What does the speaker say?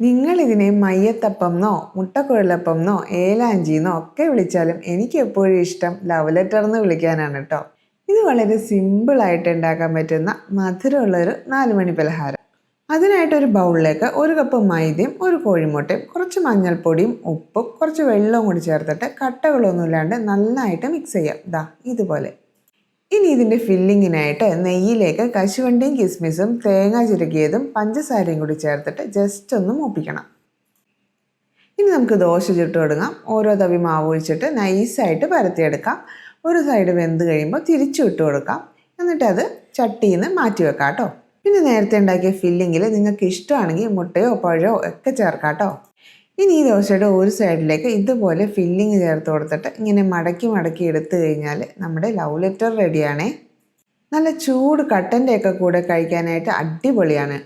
നിങ്ങളിതിനെ മയ്യത്തപ്പം എന്നോ മുട്ടക്കുഴലപ്പം എന്നോ ഏലാഞ്ചി എന്നോ ഒക്കെ വിളിച്ചാലും എനിക്ക് എപ്പോഴും ഇഷ്ടം ലവ് ലെറ്റർ എന്ന് വിളിക്കാനാണ് കേട്ടോ ഇത് വളരെ സിമ്പിളായിട്ട് ഉണ്ടാക്കാൻ പറ്റുന്ന മധുരമുള്ളൊരു നാല് മണി പലഹാരം. അതിനായിട്ട് ഒരു ബൗളിലേക്ക് ഒരു കപ്പ് മൈദയും ഒരു കോഴിമുട്ടയും കുറച്ച് മഞ്ഞൾപ്പൊടിയും ഉപ്പും കുറച്ച് വെള്ളവും കൂടി ചേർത്തിട്ട് കട്ടകളൊന്നും ഇല്ലാണ്ട് നന്നായിട്ട് മിക്സ് ചെയ്യാം. ദാ ഇതുപോലെ. ഇനി ഇതിന്റെ ഫില്ലിങ്ങിനായിട്ട് നെയ്യിലേക്ക് കശുവണ്ടിയും കിസ്മിസും തേങ്ങ ചുരുക്കിയതും പഞ്ചസാരയും കൂടി ചേർത്തിട്ട് ജസ്റ്റ് ഒന്ന് മൂപ്പിക്കണം. ഇനി നമുക്ക് ദോശ ചുട്ട് തുടങ്ങാം. ഓരോ തവി മാവ് ഒഴിച്ചിട്ട് നൈസായിട്ട് പരത്തിയെടുക്കാം. ഒരു സൈഡ് വെന്ത് കഴിയുമ്പോൾ തിരിച്ചു ഇട്ട് കൊടുക്കാം. എന്നിട്ട് അത് ചട്ടിയിൽ നിന്ന് മാറ്റി വെക്കാം കേട്ടോ. പിന്നെ നേരത്തെ ഉണ്ടാക്കിയ ഫില്ലിങ്ങിൽ നിങ്ങൾക്ക് ഇഷ്ടമാണെങ്കിൽ മുട്ടയോ പഴമോ ഒക്കെ ചേർക്കാം കേട്ടോ. ഇനി ഈ ദോശയുടെ ഒരു സൈഡിലേക്ക് ഇതുപോലെ ഫില്ലിങ് ചേർത്ത് കൊടുത്തിട്ട് ഇങ്ങനെ മടക്കി മടക്കി എടുത്തു കഴിഞ്ഞാൽ നമ്മുടെ ലവ് ലെറ്റർ റെഡിയാണേ നല്ല ചൂട് കട്ടന്റെ ഒക്കെ കൂടെ കഴിക്കാനായിട്ട് അടിപൊളിയാണ്.